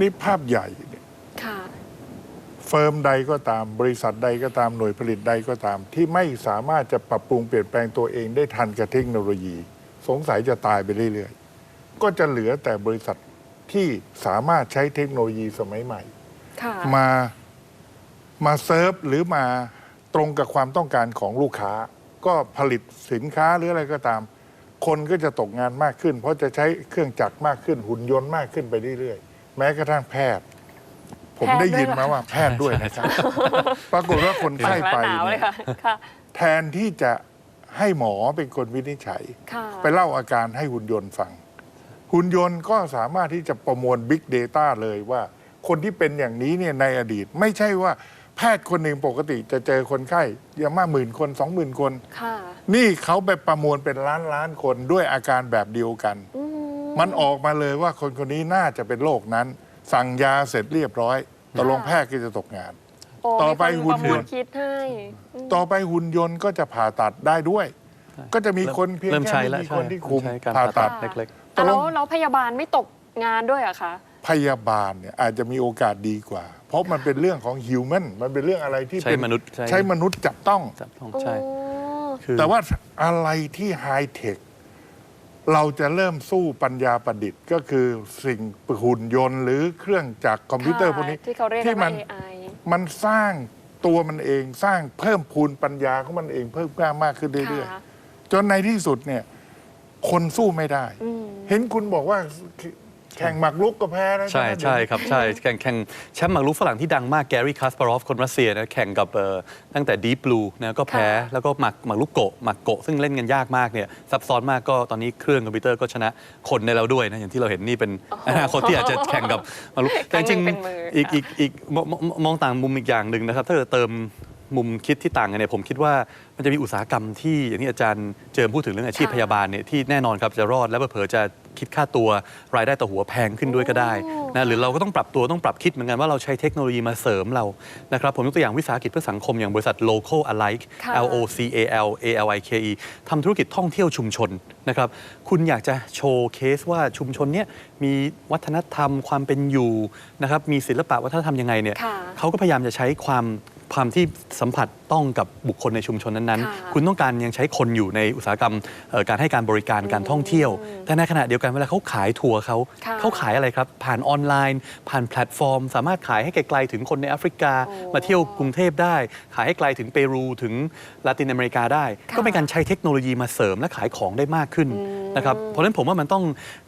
นี่ภาพใหญ่เนี่ยค่ะเฟิร์มใดก็ตามบริษัทใดก็ตามหน่วยผลิตใดก็ตาม ที่ไม่สามารถจะปรับปรุงเปลี่ยนแปลงตัวเองได้ทันกับเทคโนโลยี สงสัยจะตายไปเรื่อยๆ ก็จะเหลือแต่บริษัทที่สามารถใช้เทคโนโลยีสมัยใหม่ค่ะมามาเซิร์ฟหรือมาตรงกับความต้องการของลูกค้า ก็ผลิตสินค้าหรืออะไรก็ตาม คนก็จะตกงานมากขึ้น เพราะจะใช้เครื่องจักรมากขึ้นหุ่นยนต์มากขึ้นไปเรื่อยๆ แม้กระทั่งแพทย์ ผมแพทย์ได้ยินด้วยเหรอมาว่าแพทย์ด้วยนะครับ ปรากฏว่าคนไข้หไปนาวเลเนี่ยยค่ะค่ะแทนที่จะให้หมอเป็นคนวินิจฉัยค่ะไปเล่าอาการให้หุ่นยนต์ฟัง หุ่นยนต์ก็สามารถที่จะประมวล Big Data เลยว่า คนที่เป็นอย่างนี้เนี่ยในอดีต ไม่ใช่ว่าแพทย์คนหนึ่งปกติจะเจอคนไข้อย่างมากหมื่นคนสองหมื่นคนค่ะนี่เขาไปประมวลเป็นล้านล้านคนด้วยอาการแบบเดียวกันอื มันออกมาเลยว่าคนคนนี้น่าจะเป็นโรคนั้น สั่งยาเสร็จเรียบร้อยตกลงแพทย์ก็จะตกงานโอ้ต่อไปมีคหุ่นประมวยลนต์ คิดให้อืมต่อไปหุ่นยนต์ก็จะผ่าตัดได้ด้วย ก็จะมีคนเพียงเริ่มแค่ใช้ไม่แล้วกี่ใช่คนที่คุมเริ่ใช้การผ่าผ่าตัตัด ด เล็กอะแล้วตกลงแล้วพยาบาลไม่ตกงานด้วยเหรอะคะพยาบาลเนี่ยอาจจะมีโอกาสดีกว่า เพราะมันเป็นเรื่องของฮิวแมนมันเป็นเรื่องอะไรที่ใช้เป็นมนุษย์ใช้ ใช้มนุษย์จับต้องๆจับต้องใช่ โอ้ คือแต่ว่าอะไรที่ไฮเทค เราจะเริ่มสู้ปัญญาประดิษฐ์ ก็คือสิ่งหุ่นยนต์ หรือเครื่องจักรคอมพิวเตอร์พวกนี้ที่เขาเรียกที่กันมัว่าน AI มันสร้างตัวมันเองสร้างเพิ่มพูนปัญญาของมันเองเพิ่มกล้ามากขึ้นเรื่อยค่ะ ๆ จนในที่สุดเนี่ยคนสู้ไม่ได้ อืม เห็นคุณบอกว่า แข่งหมากรุกก็แพ้นะใช่ไหมใช่ครับใช่แข่งแข่งแชมป์หมากรุกฝรั่งที่ดังมากแกรี่คาสปารอฟคนรัสเซียนะแข่งกับเอ่อตั้งแต่ดี p บลูนะก็แพ้ค่ะแล้วก็หมากหมากรุกโกะหมากโกะซึ่งเล่นกันยากมากเนี่ยซับซ้อนมากก็ตอนนี้เครื่องคอมพิวเตอร์ก็ชนะคนในเราด้วยนะอย่างที่เราเห็นนี่เป็นอนาคตที่อาจจะแข่งกับหมากรุกแต่จริงครั้งหนึ่งเป็นมือๆอีกค่ะอีกอีกมองมองมองต่างมุมอีกอย่างหนึ่งนะครับถ้าเกิดเติม มุมคิดที่ต่างกันเนี่ยผมคิดว่ามันจะมีอุตสาหกรรมที่อย่างที่อาจารย์เจิมพูดถึงเรื่องอาชีพค่ะพยาบาลเนี่ยที่แน่นอนครับจะรอดและเผลอๆจะคิดค่าตัวรายได้ต่อหัวแพงขึ้นด้วยก็ได้โอ้นะหรือเราก็ต้องปรับตัวต้องปรับคิดเหมือนกันว่าเราใช้เทคโนโลยีมาเสริมเรานะครับผมยกตัวอย่างวิสาหกิจเพื่อสังคมอย่างบริษัท local alike ค่ะ L O C A L A L I K E ทำธุรกิจท่องเที่ยวชุมชนนะครับคุณอยากจะโชว์เคสว่าชุมชนเนี้ยมีวัฒนธรรมความเป็นอยู่นะครับมีศิลปะวัฒนธรรมยังไงเนี่ยค่ะเขาก็พยายามจะใช้ความ ความที่สัมผัสต้องกับบุคคลในชุมชนนั้นค่ะๆคุณต้องการยังใช้คนอยู่ในอุตสาหกรรมเอ่อการให้การบริการการท่องเที่ยว แต่ในขณะเดียวกันเวลาเขาขายทัวร์เขาค่ะเขาขายอะไรครับ ผ่านออนไลน์ ผ่านแพลตฟอร์ม สามารถขายให้ไกลๆถึงคนในแอฟริกาโอ้มาเที่ยวกรุงเทพได้ ขายให้ไกลถึงเปรูถึงลาตินอเมริกาได้ค่ะก็เป็นการใช้เทคโนโลยีมาเสริมและขายของได้มากขึ้นอืมนะครับเพราะฉะนั้นผมว่ามันต้อง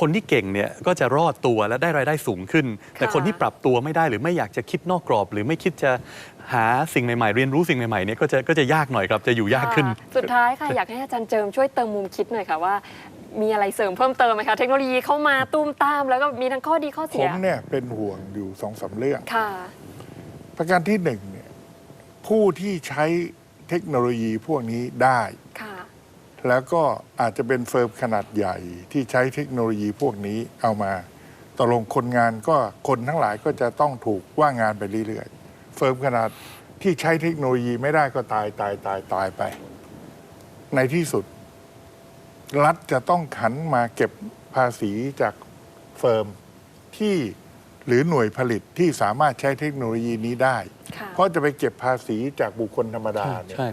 คนที่เก่งเนี่ยก็จะรอดตัวและได้รายได้สูงขึ้น แต่ค่ะคนที่ปรับตัวไม่ได้หรือไม่อยากจะคิดนอกกรอบ หรือไม่คิดจะหาสิ่งใหม่ๆ เรียนรู้สิ่งใหม่ๆเนี่ยก็จะก็จะยากหน่อยครับจะอยู่ยากขึ้น ค่ะสุดท้ายค่ะ อยากให้อาจารย์เจิมช่วยเติมมุมคิดหน่อยค่ะว่า มีอะไรเสริมเพิ่มเติมไหมคะเทคโนโลยีเข้ามาตุ้มตาม แล้วก็มีทั้งข้อดีข้อผเสียมเนี่ยเป็นห่วงอยู่สองสามเรื่อง ค่ะ ประการที่หนึ่งเนี่ยผู้ที่ใช้เทคโนโลยีพวกนี้ได้ ค่ะแล้วก็อาจจะเป็นเฟิร์มขนาดใหญ่ที่ใช้เทคโนโลยีพวกนี้เอามาตกลงคนงานก็คนทั้งหลายก็จะต้องถูกว่างงานไปเรื่อยๆ เฟิร์มขนาดที่ใช้เทคโนโลยีไม่ได้ก็ตายตายตายตายไป ในที่สุด รัฐจะต้องขันมาเก็บภาษีจากเฟิร์มที่หรือหน่วยผลิตที่สามารถใช้เทคโนโลยีนี้ได้ค่ะเพราะจะไปเก็บภาษีจากบุคคลธรรมดาเนี่ยใช่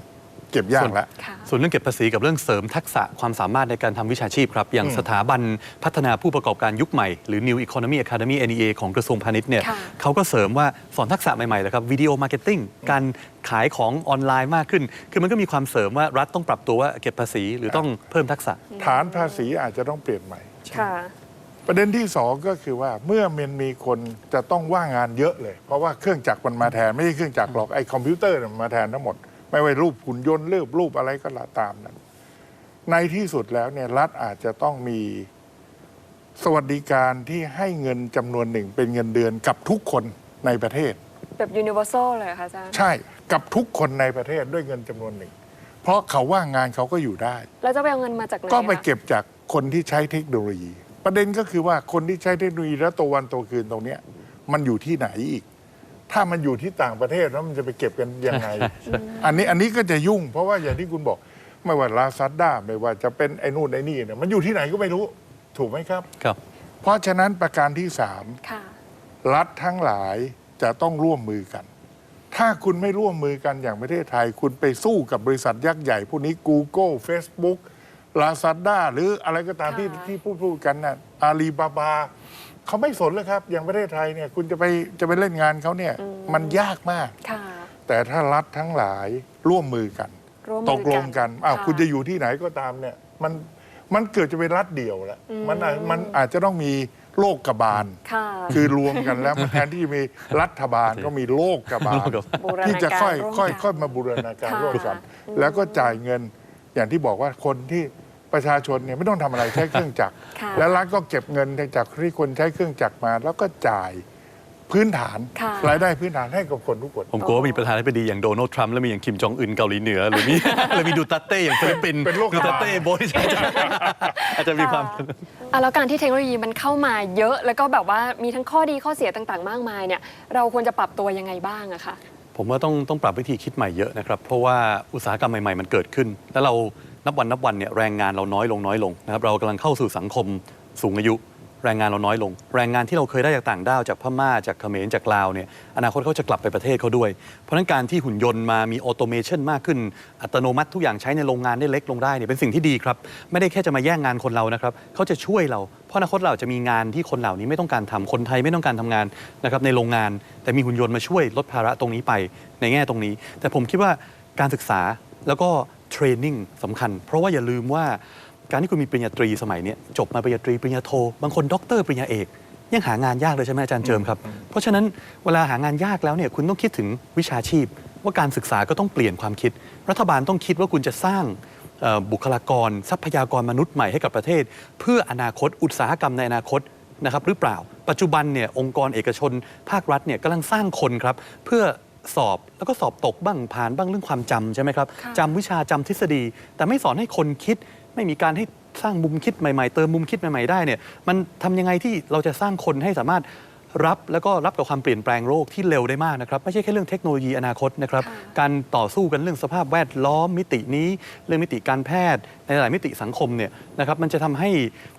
เก็บยากแล้วค่ะส่วนเรื่องเก็บภาษีกับเรื่องเสริมทักษะความสามารถในการทำวิชาชีพครับ อย่างอืมสถาบันพัฒนาผู้ประกอบการยุคใหม่ หรือ New Economy Academy NEA ของกระทรวงพาณิชย์เนี่ยค่ะเขาก็เสริมว่าสอนทักษะใหม่ๆเลยครับวิดีโอมาร์เก็ตติ้งการขายของออนไลน์มากขึ้น คือมันก็มีความเสริมว่ารัฐต้องปรับตัวว่าเก็บภาษีหรือต้องเพิ่มทักษะ ฐานภาษีอาจจะต้องเปลี่ยนใหม่ค่ะประเด็นที่สองก็คือว่าเมื่อมันมีคนจะต้องว่างงานเยอะเลย เพราะว่าเครื่องจักรมันมาแทน ไม่ใช่เครื่องจักรหรอกไอ้คอมพิวเตอร์เนี่ยมันมาแทนทั้งหมด ไม่ว่ารูปหุ่นยนต์รูปรูปอะไรก็ละตามนั้น ในที่สุดแล้วเนี่ยรัฐอาจจะต้องมีสวัสดิการที่ให้เงินจำนวนหนึ่งเป็นเงินเดือนกับทุกคนในประเทศ แบบ universal เลยเหรอค่ะอาจารย์ใช่กับทุกคนในประเทศด้วยเงินจำนวนหนึ่ง เพราะเขาว่างงานเขาก็อยู่ได้ แล้วจะไปเอาเงินมาจากไหนก็ไปคะเก็บจากคนที่ใช้เทคโนโลยี ประเด็นก็คือว่าคนที่ใช้เทคโนโลยีแล้วตัววันตัวคืนตรงเนี้ยมันอยู่ที่ไหนอีก ถ้ามันอยู่ที่ต่างประเทศแล้วมันจะไปเก็บกันยังไง อันนี้อันนี้ก็จะยุ่ง เพราะว่าอย่างที่คุณบอกไม่ว่าลาซาด้าไม่ว่าจะเป็นไอ้นู่นไอ้นี่เนี่ยมันอยู่ที่ไหนก็ไม่รู้ ถูกไหมครับ ครับ เพราะฉะนั้นประการที่สามค่ะ รัฐทั้งหลายจะต้องร่วมมือกัน ถ้าคุณไม่ร่วมมือกันอย่างประเทศไทย คุณไปสู้กับบริษัทยักษ์ใหญ่พวกนี้ Google Facebook Lazada หรืออะไรก็ตามที่ค่ะ ที่พูดพูดกันน่ะอาลีบาบา เขาไม่สนเลยครับ อย่างประเทศไทยเนี่ยคุณจะไปจะไปเล่นงานเขาเนี่ยมันยากมาก ค่ะ แต่ถ้ารัฐทั้งหลายร่วมมือกัน ร่วมมือตกลงกันอ้าวค่ะ คุณจะอยู่ที่ไหนก็ตามเนี่ยมันมันเกิดจะเป็นรัฐเดี่ยวแล้วอืมมันอาจมันอาจจะต้องมีโลกกบาล ค่ะ คือรวมกันแล้วมันแทนที่จะมีรัฐบาลก็มีโลกกบาล โลกกบาล บูรณาการที่จะค่อยร่วมค่อยกันค่อยมาบูรณาการค่ะร่วมกันอืมแล้วก็จ่ายเงินอย่างที่บอกว่าคนที่ ประชาชนเนี่ยไม่ต้องทำอะไรใช้เครื่องจักร ค่ะ แล้วรัฐก็เก็บเงินจากที่คนใช้เครื่องจักรมา แล้วก็จ่ายพื้นฐานค่ะ รายได้พื้นฐานให้กับคนทุกคน ผมกลัวว่ามีประธานาธิบดีอย่างโดนัลด์ทรัมป์แล้วมีอย่างคิมจองอึนเกาหลีเหนือ หรือมี หรือมีดูเตอร์เต้อย่างฟิลิปปินส์เป็นโรคดูเตอร์เต้ระบาดโบริสอาจจะอาจจะมีความ อะแล้วการที่เทคโนโลยีมันเข้ามาเยอะ แล้วก็แบบว่ามีทั้งข้อดีข้อเสียต่างๆ มากมายเนี่ย เราควรจะปรับตัวยังไงบ้างอะคะ ผมว่าต้องต้องปรับวิธีคิดใหม่เยอะนะครับ เพราะว่าอุตสาหกรรมใหม่ ๆ มันเกิดขึ้น แล้วเรา นับวันนับวันเนี่ยแรงงานเราน้อยลงน้อยลงนะครับเรากำลังเข้าสู่สังคมสูงอายุ แรงงานเราน้อยลง แรงงานที่เราเคยได้จากต่างด้าวจากพม่าจากเขมรจากลาวเนี่ยอนาคตเขาจะกลับไปประเทศเขาด้วย เพราะนั้นการที่หุ่นยนต์มามีออโตเมชันมากขึ้น อัตโนมัติทุกอย่างใช้ในโรงงานได้เล็กลงได้เนี่ยเป็นสิ่งที่ดีครับ ไม่ได้แค่จะมาแย่งงานคนเรานะครับเขาจะช่วยเรา เพราะอนาคตเราจะมีงานที่คนเหล่านี้ไม่ต้องการทำคนไทยไม่ต้องการทำงานนะครับในโรงงาน แต่มีหุ่นยนต์มาช่วยลดภาระตรงนี้ไปในแง่ตรงนี้ แต่ผมคิดว่าการศึกษาแล้วก็ เทรนนิ่งสำคัญ เพราะว่าอย่าลืมว่าการที่คุณมีปริญญาตรีสมัยเนี้ยจบมาปริญญาตรีปริญญาโท บางคนด็อกเตอร์ปริญญาเอก ยังหางานยากเลยใช่ไหมอาจารย์เจิมครับ เพราะฉะนั้นเวลาหางานยากแล้วเนี่ยคุณต้องคิดถึงวิชาชีพ ว่าการศึกษาก็ต้องเปลี่ยนความคิด รัฐบาลต้องคิดว่าคุณจะสร้างเอ่อบุคลากร ทรัพยากรมนุษย์ใหม่ให้กับประเทศ เพื่ออนาคตอุตสาหกรรมในอนาคตนะครับหรือเปล่า ปัจจุบันเนี่ยองค์กรเอกชนภาครัฐเนี่ยกำลังสร้างคนครับเพื่อ สอบ แล้วก็สอบตกบ้างผ่านบ้างเรื่องความจำใช่ไหมครับค่ะจำวิชาจำทฤษฎี แต่ไม่สอนให้คนคิด ไม่มีการให้สร้างมุมคิดใหม่ๆ เติมมุมคิดใหม่ๆได้เนี่ยมันทำยังไงที่เราจะสร้างคนให้สามารถ รับแล้วก็รับกับความเปลี่ยนแปลงโลกที่เร็วได้มากนะครับ ไม่ใช่แค่เรื่องเทคโนโลยีอนาคตนะครับค่ะการต่อสู้กันเรื่องสภาพแวดล้อมมิตินี้ เรื่องมิติการแพทย์ ในหลายมิติสังคมเนี่ยนะครับมันจะทำให้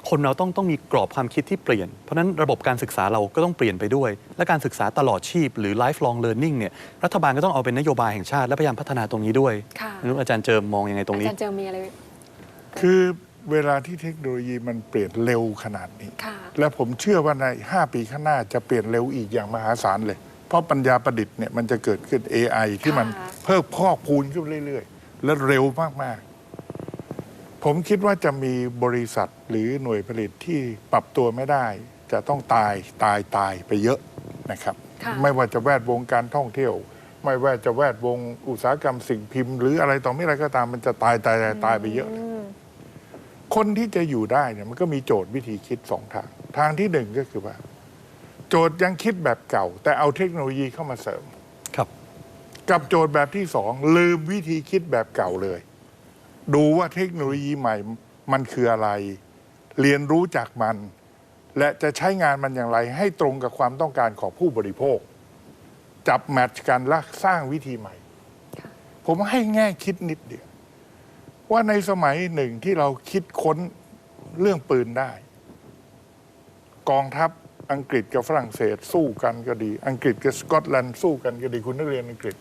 คนเราต้องต้องมีกรอบความคิดที่เปลี่ยน เพราะฉะนั้นระบบการศึกษาเราก็ต้องเปลี่ยนไปด้วย และการศึกษาตลอดชีพ หรือ lifelong learning เนี่ยรัฐบาลก็ต้องเอาเป็นนโยบายแห่งชาติและพยายามพัฒนาตรงนี้ด้วยค่ะไม่รู้อาจารย์เจิมมองยังไงตรงอานี้จารย์เจอมีอะไรคือ เวลาที่เทคโนโลยีมันเปลี่ยนเร็วขนาดนี้ค่ะและผมเชื่อว่าใน 5 ปีข้างหน้าจะเปลี่ยนเร็วอีกอย่างมหาศาลเลย เพราะปัญญาประดิษฐ์เนี่ยมันจะเกิดขึ้น AI ที่มันค่ะเพิ่มพอกพูนขึ้นเรื่อย ๆ และเร็วมาก ๆ ผมคิดว่าจะมีบริษัทหรือหน่วยผลิตที่ปรับตัวไม่ได้ จะต้องตายตายตายไปเยอะนะครับค่ะไม่ว่าจะแวดวงการท่องเที่ยว ไม่ว่าจะแวดวงอุตสาหกรรมสิ่งพิมพ์ หรืออะไรต่อไม่อะไรก็ตามมันจะตายตายตายตายไปเยอะอืม คนที่จะอยู่ได้เนี่ยมันก็มีโจทย์วิธีคิดสองทาง ทางที่หนึ่งก็คือว่า โจทย์ยังคิดแบบเก่า แต่เอาเทคโนโลยีเข้ามาเสริม ครับ กับโจทย์แบบที่สองลืมวิธีคิดแบบเก่าเลย ดูว่าเทคโนโลยีใหม่มันคืออะไร เรียนรู้จากมัน และจะใช้งานมันอย่างไร ให้ตรงกับความต้องการของผู้บริโภค จับแมทช์กันและสร้างวิธีใหม่ค่ะผมให้แง่คิดนิดเดียว ว่าในสมัยหนึ่งที่เราคิดค้นเรื่องปืนได้ กองทัพอังกฤษกับฝรั่งเศสสู้กันก็ดี อังกฤษกับสกอตแลนด์สู้กันก็ดีคุณนักเรียนอังกฤษ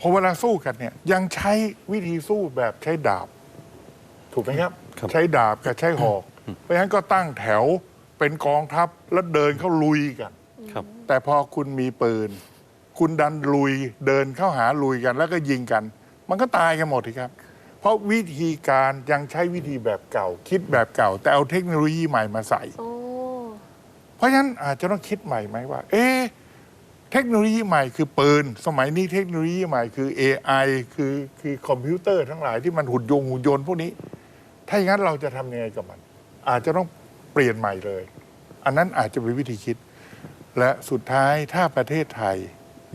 พอเวลาสู้กันเนี่ยยังใช้วิธีสู้แบบใช้ดาบ ถูกไหมครับครับใช้ดาบกับใช้หอก เพราะฉะนั้นก็ตั้งแถวเป็นกองทัพแล้วเดินเข้าลุยกันครับแต่พอคุณมีปืน คุณดันลุยเดินเข้าหาลุยกัน แล้วก็ยิงกัน มันก็ตายกันหมดทีครับ เพราะวิธีการยังใช้วิธีแบบเก่า คิดแบบเก่า แต่เอาเทคโนโลยีใหม่มาใส่ โอ้ เพราะฉะนั้นอาจจะต้องคิดใหม่ไหมว่า เอ๊ะเทคโนโลยีใหม่คือปืน สมัยนี้เทคโนโลยีใหม่คือ AI คือคือคอมพิวเตอร์ทั้งหลายที่มันหุ่นยนต์หุ่นยนต์พวกนี้ ถ้าอย่างนั้นเราจะทำยังไงกับมัน อาจจะต้องเปลี่ยนใหม่เลย อันนั้นอาจจะเป็นวิธีคิด และสุดท้ายถ้าประเทศไทย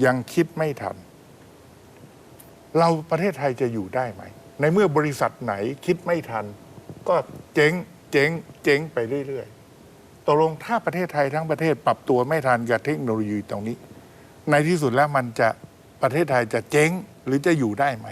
ยังคิดไม่ทัน เราประเทศไทยจะอยู่ได้ไหม ในเมื่อบริษัทไหนคิดไม่ทัน ก็เจ๊งเจ๊งเจ๊งไปเรื่อยๆตกลงถ้าประเทศไทยทั้งประเทศปรับตัวไม่ทันกับเทคโนโลยีตรงนี้ ในที่สุดแล้วมันจะประเทศไทยจะเจ๊งหรือจะอยู่ได้ไหม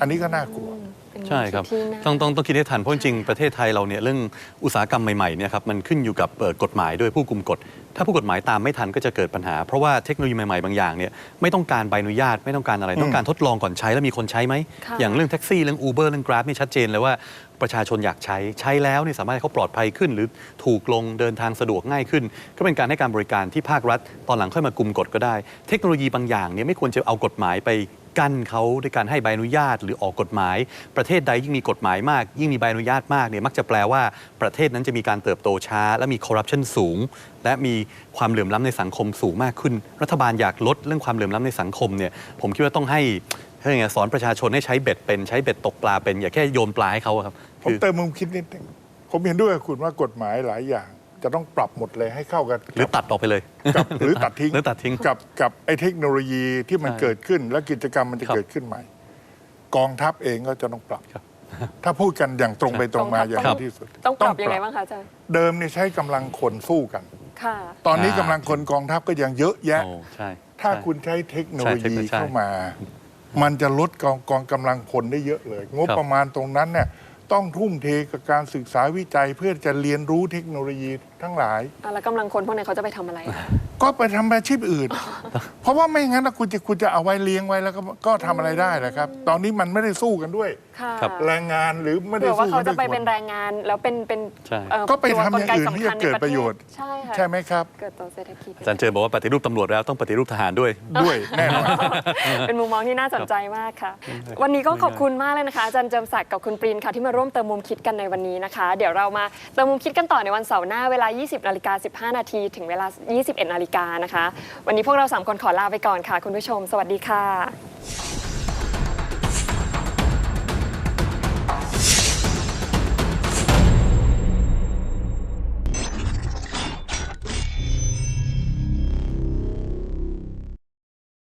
อันนี้ก็น่ากลัวเป็นใช่ใช่ครับที่น่าต้องต้องต้องคิดให้ทันเพราะจริงๆประเทศไทยเราเนี่ยเรื่องอุตสาหกรรมใหม่ๆเนี่ยครับมันขึ้นอยู่กับเอ่อกฎหมายด้วยผู้กุมกฎ ถ้าผู้กฎหมายตามไม่ทันก็จะเกิดปัญหา เพราะว่าเทคโนโลยีใหม่ๆบางอย่างเนี่ยไม่ต้องการใบอนุญาตไม่ต้องการอะไร ต้องการทดลองก่อนใช้แล้วมีคนใช้ไหมค่ะอย่างเรื่องแท็กซี่เรื่อง Uber เรื่อง Grab นี่ชัดเจนเลยว่าประชาชนอยากใช้ใช้แล้วเนี่ยสามารถให้เขาปลอดภัยขึ้น หรือถูกลงเดินทางสะดวกง่ายขึ้น ก็เป็นการให้การบริการที่ภาครัฐ ตอนหลังค่อยมากุมกฎก็ได้ เทคโนโลยีบางอย่างเนี่ยไม่ควรจะเอากฎหมายไป กั้นเขาด้วยการให้ใบอนุญาตหรือออกกฎหมาย ประเทศใดยิ่งมีกฎหมายมาก ยิ่งมีใบอนุญาตมากเนี่ยมักจะแปลว่าประเทศนั้นจะมีการเติบโตช้า และมีคอร์รัปชันสูง และมีความเหลื่อมล้ำในสังคมสูงมากขึ้น รัฐบาลอยากลดเรื่องความเหลื่อมล้ำในสังคมเนี่ยผมคิดว่าต้องให้ให้ยังไงสอนประชาชนให้ใช้เบ็ดเป็นใช้เบ็ดตกปลาเป็นอย่าแค่โยนปลาให้เขาครับผมเติมมุมคิดนิดนึงผมเห็นด้วยกับคุณว่ากฎหมายหลายอย่าง จะต้องปรับหมดเลยให้เข้ากันหรือตัดออกไปเลยกับหรือตัดทิ้งหรือตัดทิ้ง กับกับไอ้เทคโนโลยีที่มันใช่เกิดขึ้น และกิจกรรมมันจะครับเกิดขึ้นใหม่ กองทัพเองก็จะต้องปรับครับถ้าพูดกันอย่างตรงไปตรงมาอย่างครับที่สุด ต้องปรับยังไงบ้างคะอาจารย์เดิมเนี่ยใช้กำลังคนสู้กันค่ะตอนนี้อ่ากำลังคนกองทัพก็ยังเยอะแยะโอ้ใช่ถ้าใช่คุณใช้เทคโนโลใช่ยีใช่เข้ามา มันจะลดกองกองกำลังพลได้เยอะเลย งบครับประมาณตรงนั้นเนี่ย ต้องทุ่มเทกับการศึกษาวิจัยเพื่อจะเรียนรู้เทคโนโลยีทั้งหลาย อะแล้วกำลังคนพวกนั้นเขาจะไปทำอะไรอะก็ไปทำอาชีพอื่น เพราะว่าไม่งั้นนะคุณจะคุณจะเอาไว้เลี้ยงไว้แล้วก็ก็ทำอะไรได้นะครับ ตอนนี้มันไม่ได้สู้กันด้วยค่ะครับ แรงงานหรือไม่ได้เผื่อว่าสู้เขากันจะด้วยไปคเป็นนแรงงานแล้วเป็นเป็นใช่ เอ่อก็ไปทำตัวอย่างกลไกอื่นสำที่คัญจะเกิดในประโยชน์ ใช่ค่ะใช่ไหมครับ เกิดตัวเศรษฐกิจอาจารย์เจอบอกว่าปฏิรูปตำรวจแล้วต้องปฏิรูปทหารด้วย ด้วยแน่นอน เป็นมุมมองที่น่าสนใจมากค่ะ วันนี้ก็ขอบคุณมากเลยนะคะอาจารย์เจิมศักดิ์กับคุณปรีนค่ะที่มาร่วมเติมมุมคิดกันในวันนี้นะคะ เดี๋ยวเรามาเติมมุมคิดกันต่อในวันเสาร์หน้าเวลา 20นาฬิกา15 นาทีถึงเวลา 21นาฬิกานะคะ วันนี้พวกเราสามคนขอลาไปก่อนค่ะ คุณผู้ชม สวัสดีค่ะ